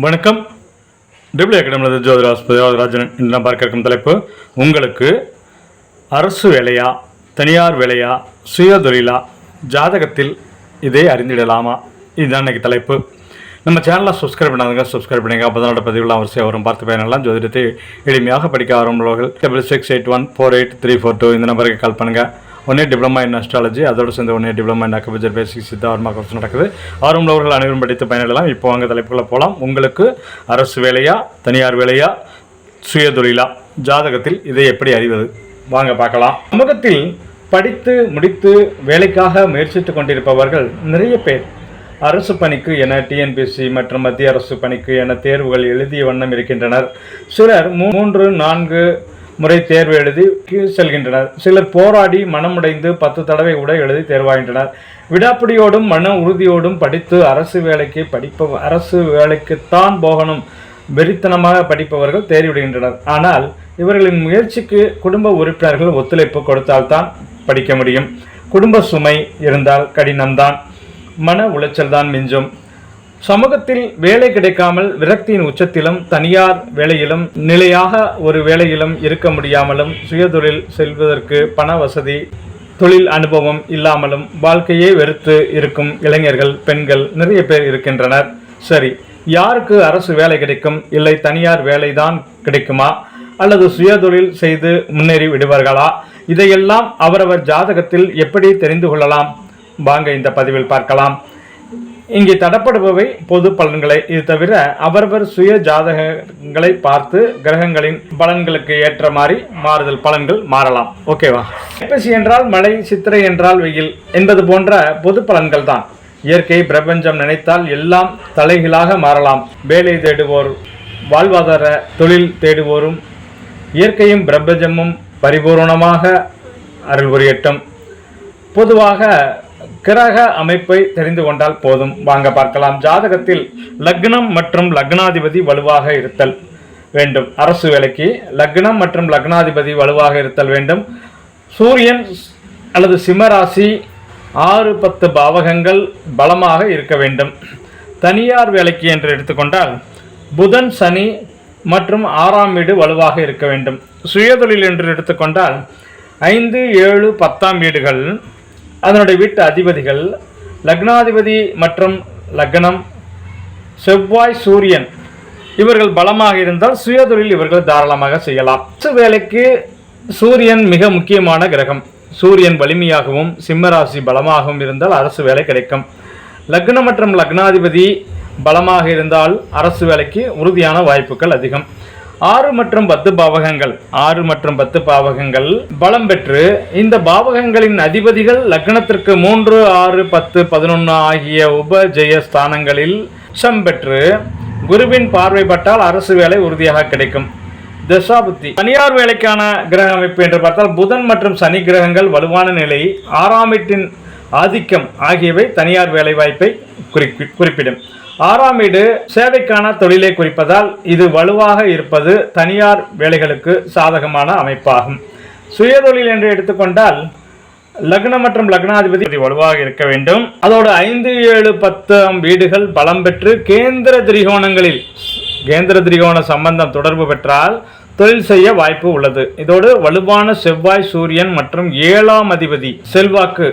வணக்கம். டிபிள்யூ அகாடமியில் ஜோதிராஜ் ஜோதிராஜன் ராஜன் இன்று நான் பார்க்க இருக்கும் தலைப்பு உங்களுக்கு அரசு வேலையா தனியார் வேலையா சுய தொழிலா ஜாதகத்தில் இதை அறிந்திடலாமா? இதுதான் இன்றைக்கி தலைப்பு. நம்ம சேனலை சப்ஸ்கிரைப் பண்ணாதுங்க சப்ஸ்கிரைப் பண்ணுங்க அப்போ தான் பதிவுலாம் வரிசையாக வரும். பார்த்து பயனெல்லாம் ஜோதிடத்தை எளிமையாக படிக்க ஆரம்பவர்கள் double six eight one four eight three four two இந்த நம்பருக்கு கால் பண்ணுங்கள் ஒன்னே டிப்ளமா இன் அஸ்ட்ராலஜி அதோடு சேர்ந்து ஒன்னே diploma in acupuncture basic Siddha நடக்குது. கோர்ஸ் நடக்குது அனைவரும் படித்து பயனடலாம் இப்போ வாங்க தலைப்புகளை போகலாம் உங்களுக்கு அரசு வேலையா தனியார் வேலையா சுய தொழிலா? ஜாதகத்தில் இதை எப்படி அறிவது? வாங்க பார்க்கலாம். சமூகத்தில் படித்து முடித்து வேலைக்காக முயற்சித்துக் கொண்டிருப்பவர்கள் நிறைய பேர். அரசு பணிக்கு என டிஎன்பிஎஸ்சி மற்றும் மத்திய அரசு பணிக்கு என தேர்வுகள் எழுதிய வண்ணம் இருக்கின்றனர். சிலர் மூன்று நான்கு முறை தேர்வு எழுதி செல்கின்றனர். சிலர் போராடி மனமுடைந்து பத்து தடவை கூட எழுதி தேர்வாகின்றனர். விடாப்பிடியோடும் மன உறுதியோடும் படித்து அரசு வேலைக்கு படிப்ப அரசு வேலைக்குத்தான் போகணும். வெறித்தனமாக படிப்பவர்கள் தேறிவிடுகின்றனர். ஆனால் இவர்களின் முயற்சிக்கு குடும்ப உறுப்பினர்கள் ஒத்துழைப்பு கொடுத்தால்தான் படிக்க முடியும். குடும்ப சுமை இருந்தால் கடினம்தான். மன உளைச்சல் தான் மிஞ்சும். சமூகத்தில் வேலை கிடைக்காமல் விரக்தியின் உச்சத்திலும் தனியார் வேலையிலும் நிலையாக ஒரு வேலையிலும் இருக்க முடியாமலும் சுயதொழில் செல்வதற்கு பண வசதி தொழில் அனுபவம் இல்லாமலும் வாழ்க்கையே வெறுத்து இருக்கும் இளைஞர்கள் பெண்கள் நிறைய பேர் இருக்கின்றனர். சரி யாருக்கு அரசு வேலை கிடைக்கும்? இல்லை தனியார் வேலைதான் கிடைக்குமா? அல்லது சுயதொழில் செய்து முன்னேறி விடுவார்களா? இதையெல்லாம் அவரவர் ஜாதகத்தில் எப்படி தெரிந்து கொள்ளலாம்? வாங்க இந்த பதிவில் பார்க்கலாம். இங்கே தடப்படுபவை பொது பலன்களை. இது தவிர அவரவர் சுய ஜாதகங்களை பார்த்து கிரகங்களின் பலன்களுக்கு ஏற்ற மாதிரி மாறுதல் பலன்கள் மாறலாம். ஓகேவா ஐப்பசி என்றால் மழை சித்திரை என்றால் வெயில் என்பது போன்ற பொது பலன்கள் தான். இயற்கை பிரபஞ்சம் நினைத்தால் எல்லாம் தலைகளாக மாறலாம். வேலை தேடுவோர் வாழ்வாதார தொழில் தேடுவோரும் இயற்கையும் பிரபஞ்சமும் பரிபூரணமாக அருள் புரியட்டும். பொதுவாக கிரக அமைப்பை தெரிந்து கொண்டால் போதும். வாங்க பார்க்கலாம். ஜாதகத்தில் லக்னம் மற்றும் லக்னாதிபதி வலுவாக இருத்தல் வேண்டும். அரசு வேலைக்கு லக்னம் மற்றும் லக்னாதிபதி வலுவாக இருத்தல் வேண்டும். சூரியன் அல்லது சிம்மராசி ஆறு பத்து பாவகங்கள் பலமாக இருக்க வேண்டும். தனியார் வேலைக்கு என்று எடுத்துக்கொண்டால் புதன் சனி மற்றும் ஆறாம் வீடு வலுவாக இருக்க வேண்டும். சுயதொழில் என்று எடுத்துக்கொண்டால் ஐந்து ஏழு பத்தாம் வீடுகள் அதனுடைய வீட்டு அதிபதிகள் லக்னாதிபதி மற்றும் லக்னம் செவ்வாய் சூரியன். இவர்கள் பலமாக இருந்தால் சுயதொழில் இவர்கள் தாராளமாக செய்யலாம். வேலைக்கு சூரியன் மிக முக்கியமான கிரகம். சூரியன் வலிமையாகவும் சிம்மராசி பலமாகவும் இருந்தால் அரசு வேலை கிடைக்கும். லக்னம் மற்றும் லக்னாதிபதி பலமாக இருந்தால் அரசு வேலைக்கு உறுதியான வாய்ப்புகள் அதிகம். ஆறு மற்றும் பத்து பாவகங்கள். ஆறு மற்றும் பத்து பாவகங்கள் பலம் பெற்று இந்த பாவகங்களின் அதிபதிகள் லக்னத்திற்கு மூன்று ஆறு பத்து பதினொன்று ஆகிய உபஜெய ஸ்தானங்களில் உச்சம் பெற்று குருவின் பார்வைப்பட்டால் அரசு வேலை உறுதியாக கிடைக்கும். தசாபுத்தி. தனியார் வேலைக்கான கிரக அமைப்பு என்று பார்த்தால் புதன் மற்றும் சனி கிரகங்கள் வலுவான நிலை ஆறாம் வீட்டின் ஆதிக்கம் ஆகியவை தனியார் வேலை வாய்ப்பை குறிப்பிடும். ஆறாம் வீடு சேவைக்கான தொழிலை குறிப்பதால் இது வலுவாக இருப்பது தனியார் வேலைகளுக்கு சாதகமான அமைப்பாகும். சுயதொழில் என்று எடுத்துக்கொண்டால் லக்னம் மற்றும் லக்னாதிபதி வலுவாக இருக்க வேண்டும். அதோடு ஐந்து ஏழு பத்தாம் வீடுகள் பலம் பெற்று கேந்திர திரிகோணங்களில் கேந்திர திரிகோண சம்பந்தம் தொடர்பு பெற்றால் தொழில் செய்ய வாய்ப்பு உள்ளது. இதோடு வலுவான செவ்வாய் சூரியன் மற்றும் ஏழாம் அதிபதி செல்வாக்கு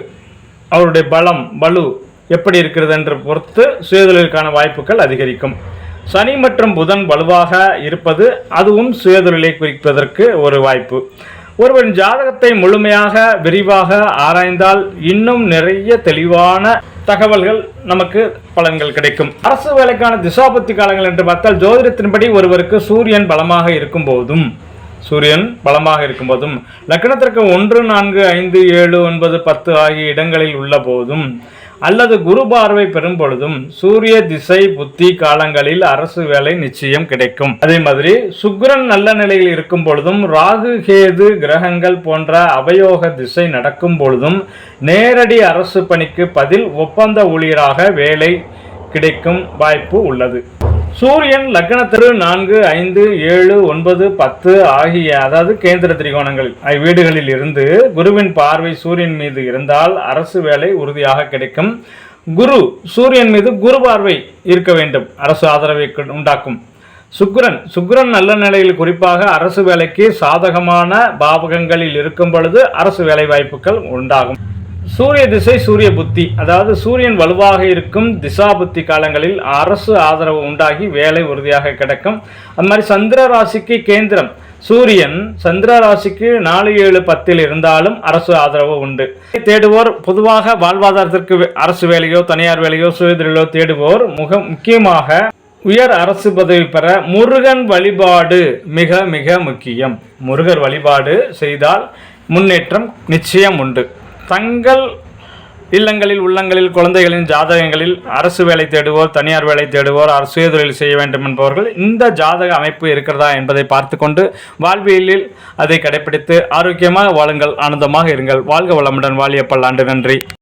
அவருடைய பலம் வலு எப்படி இருக்கிறது என்று பொறுத்து சுயதொழிலுக்கான வாய்ப்புகள் அதிகரிக்கும். சனி மற்றும் புதன் வலுவாக இருப்பது அதுவும் சுயதொழிலை குறிப்பதற்கு ஒரு வாய்ப்பு. ஒருவரின் ஜாதகத்தை முழுமையாக விரிவாக ஆராய்ந்தால் இன்னும் நிறைய தெளிவான தகவல்கள் நமக்கு பலன்கள் கிடைக்கும். அரசு வேலைக்கான திசாபத்தி காலங்கள் என்று பார்த்தால் ஜோதிடத்தின்படி ஒருவருக்கு சூரியன் பலமாக இருக்கும் போதும் சூரியன் பலமாக இருக்கும்போதும் லக்னத்திற்கு ஒன்று நான்கு ஐந்து ஏழு ஒன்பது பத்து ஆகிய இடங்களில் உள்ள போதும் அல்லது குரு பார்வை பெறும் பொழுதும் சூரிய திசை புத்தி காலங்களில் அரசு வேலை நிச்சயம் கிடைக்கும். அதே மாதிரி சுக்ரன் நல்ல நிலையில் இருக்கும் பொழுதும் ராகு கேது கிரகங்கள் போன்ற அவயோக திசை நடக்கும் பொழுதும் நேரடி அரசு பணிக்கு பதில் ஒப்பந்த ஊழியராக வேலை கிடைக்கும் வாய்ப்பு உள்ளது. சூரியன் லக்னத்திற்கு நான்கு ஐந்து ஏழு ஒன்பது பத்து ஆகிய அதாவது கேந்திர திரிகோணங்கள் வீடுகளில் இருந்து குருவின் பார்வை சூரியன் மீது இருந்தால் அரசு வேலை உறுதியாக கிடைக்கும். குரு சூரியன் மீது குரு பார்வை இருக்க வேண்டும். அரசு ஆதரவை உண்டாக்கும். சுக்கிரன் சுக்கிரன் நல்ல நிலையில் குறிப்பாக அரசு வேலைக்கு சாதகமான பாவகங்களில் இருக்கும் பொழுது அரசு வேலை வாய்ப்புகள் உண்டாகும். சூரிய திசை சூரிய புத்தி. அதாவது சூரியன் வலுவாக இருக்கும் திசா புத்தி காலங்களில் அரசு ஆதரவு உண்டாகி வேலை உறுதியாக கிடைக்கும். அது மாதிரி சந்திர ராசிக்கு கேந்திரம். சூரியன் சந்திர ராசிக்கு நாலு ஏழு பத்தில் இருந்தாலும் அரசு ஆதரவு உண்டு. தேடுவோர் பொதுவாக வாழ்வாதாரத்திற்கு அரசு வேலையோ தனியார் வேலையோ சுயதொழிலோ தேடுவோர் முக முக்கியமாக உயர் அரசு பதவி பெற முருகன் வழிபாடு மிக மிக முக்கியம். முருகர் வழிபாடு செய்தால் முன்னேற்றம் நிச்சயம் உண்டு. தங்கள் இல்லங்களில் உள்ளங்களில் குழந்தைகளின் ஜாதகங்களில் அரசு வேலை தேடுவோர் தனியார் வேலை தேடுவோர் அரசு தொழில் செய்ய வேண்டும் என்பவர்கள் இந்த ஜாதக அமைப்பு இருக்கிறதா என்பதை பார்த்து கொண்டு வாழ்வியலில் அதை கடைபிடித்து ஆரோக்கியமாக வாழுங்கள் ஆனந்தமாக இருங்கள். வாழ்க வளமுடன் வாழிய பல்லாண்டு நன்றி.